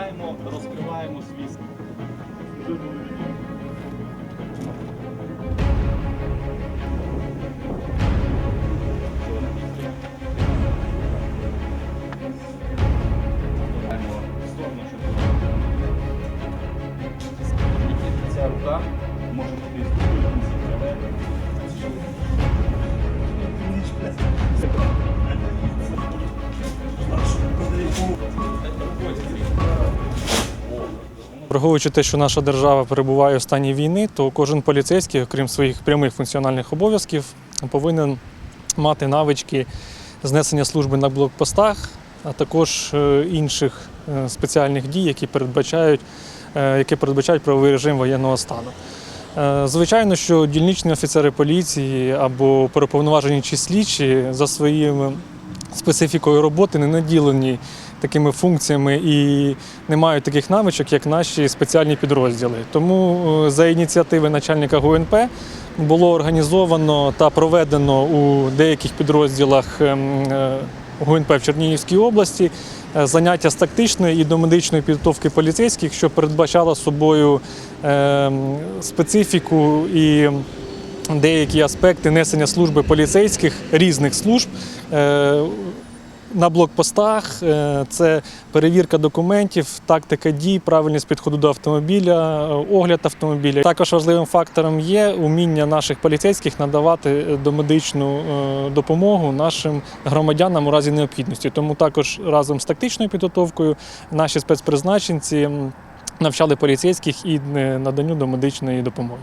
Розкриваємо, розкриваємо свій Ця рука може бути Враховуючи те, що наша держава перебуває в стані війни, то кожен поліцейський, окрім своїх прямих функціональних обов'язків, повинен мати навички знесення служби на блокпостах, а також е, інших е, спеціальних дій, які передбачають, е, які передбачають правовий режим воєнного стану. Звичайно, що дільничні офіцери поліції або переповноважені чи слідчі за своїм специфікою роботи не наділені такими функціями і не мають таких навичок, як наші спеціальні підрозділи. Тому е, за ініціативи начальника ГУНП було організовано та проведено у деяких підрозділах ем, е, ГУНП в Чернігівській області е, заняття з тактичної і домедичної підготовки поліцейських, що передбачало собою ем, специфіку і деякі аспекти несення служби поліцейських різних служб. е, На блокпостах е, це перевірка документів, тактика дій, правильність підходу до автомобіля, е, огляд автомобіля. Також важливим фактором є уміння наших поліцейських надавати домедичну допомогу нашим громадянам у разі необхідності. Тому також разом з тактичною підготовкою наші спецпризначенці навчали поліцейських і наданню домедичної допомоги.